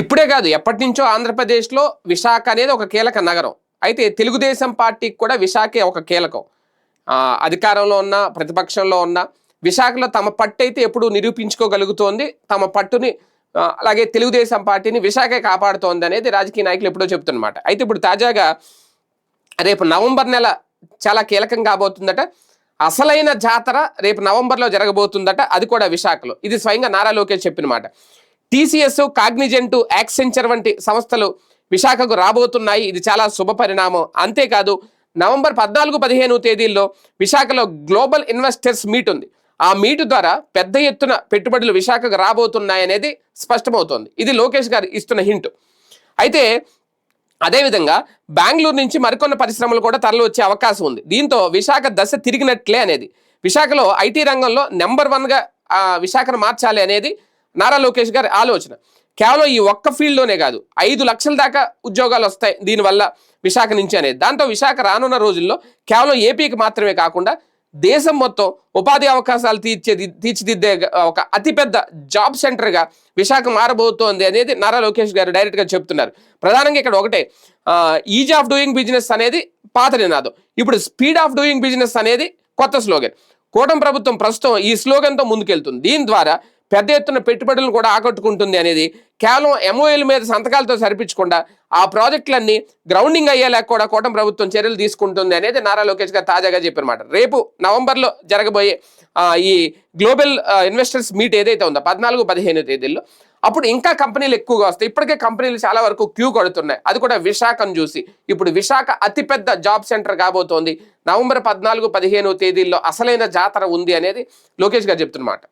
ఇప్పుడే కాదు ఎప్పటి నుంచో ఆంధ్రప్రదేశ్లో విశాఖ అనేది ఒక కీలక నగరం. అయితే తెలుగుదేశం పార్టీకి కూడా విశాఖే ఒక కీలకం. అధికారంలో ఉన్న ప్రతిపక్షంలో ఉన్న విశాఖలో తమ పట్టు అయితే ఎప్పుడు నిరూపించుకోగలుగుతోంది. తమ పట్టుని అలాగే తెలుగుదేశం పార్టీని విశాఖే కాపాడుతోంది అనేది రాజకీయ నాయకులు ఎప్పుడో చెప్తున్నమాట. అయితే ఇప్పుడు తాజాగా రేపు నవంబర్ నెల చాలా కీలకం కాబోతుందట. అసలైన జాతర రేపు నవంబర్లో జరగబోతుందట. అది కూడా విశాఖలో. ఇది స్వయంగా నారా లోకేష్ చెప్పినమాట. టీసీఎస్ కాగ్నిజెంట్ యాక్సెంచర్ వంటి సంస్థలు విశాఖకు రాబోతున్నాయి. ఇది చాలా శుభ పరిణామం. అంతేకాదు నవంబర్ పద్నాలుగు పదిహేను తేదీల్లో విశాఖలో గ్లోబల్ ఇన్వెస్టర్స్ మీట్ ఉంది. ఆ మీటు ద్వారా పెద్ద ఎత్తున పెట్టుబడులు విశాఖకు రాబోతున్నాయనేది స్పష్టమవుతోంది. ఇది లోకేష్ గారు ఇస్తున్న హింట్. అయితే అదేవిధంగా బెంగళూరు నుంచి మరికొన్ని పరిశ్రమలు కూడా తరలి వచ్చే అవకాశం ఉంది. దీంతో విశాఖ దశ తిరిగినట్లే అనేది. విశాఖలో ఐటీ రంగంలో నెంబర్ వన్గా విశాఖను మార్చాలి అనేది నారా లోకేష్ గారి ఆలోచన. కేవలం ఈ ఒక్క ఫీల్డ్లోనే కాదు ఐదు లక్షల దాకా ఉద్యోగాలు వస్తాయి దీనివల్ల విశాఖ నుంచి అనేది. దాంతో విశాఖ రానున్న రోజుల్లో కేవలం ఏపీకి మాత్రమే కాకుండా దేశం మొత్తం ఉపాధి అవకాశాలు తీర్చే తీర్చిదిద్దే ఒక అతిపెద్ద జాబ్ సెంటర్గా విశాఖ మారబోతోంది అనేది నారా లోకేష్ గారు డైరెక్ట్గా చెప్తున్నారు. ప్రధానంగా ఇక్కడ ఒకటే ఈజ్ ఆఫ్ డూయింగ్ బిజినెస్ అనేది పాత నినాదం. ఇప్పుడు స్పీడ్ ఆఫ్ డూయింగ్ బిజినెస్ అనేది కొత్త స్లోగన్. కూటమి ప్రభుత్వం ప్రస్తుతం ఈ స్లోగన్తో ముందుకెళ్తుంది. దీని ద్వారా పెద్ద ఎత్తున పెట్టుబడులను కూడా ఆకట్టుకుంటుంది అనేది కేవలం ఎంఓఎల్ మీద సంతకాలతో సరిపించకుండా ఆ ప్రాజెక్టులన్నీ గ్రౌండింగ్ అయ్యేలా కూడా కూటమి ప్రభుత్వం చర్యలు తీసుకుంటుంది అనేది నారా లోకేష్ గారు తాజాగా చెప్పినమాట. రేపు నవంబర్లో జరగబోయే ఈ గ్లోబల్ ఇన్వెస్టర్స్ మీట్ ఏదైతే ఉందో పద్నాలుగు పదిహేను తేదీల్లో అప్పుడు ఇంకా కంపెనీలు ఎక్కువగా వస్తాయి. ఇప్పటికే కంపెనీలు చాలా వరకు క్యూ కొడుతున్నాయి. అది కూడా విశాఖను చూసి. ఇప్పుడు విశాఖ అతిపెద్ద జాబ్ సెంటర్ కాబోతోంది. నవంబర్ పద్నాలుగు పదిహేను తేదీల్లో అసలైన జాతర ఉంది అనేది లోకేష్ గారు చెప్తున్నమాట.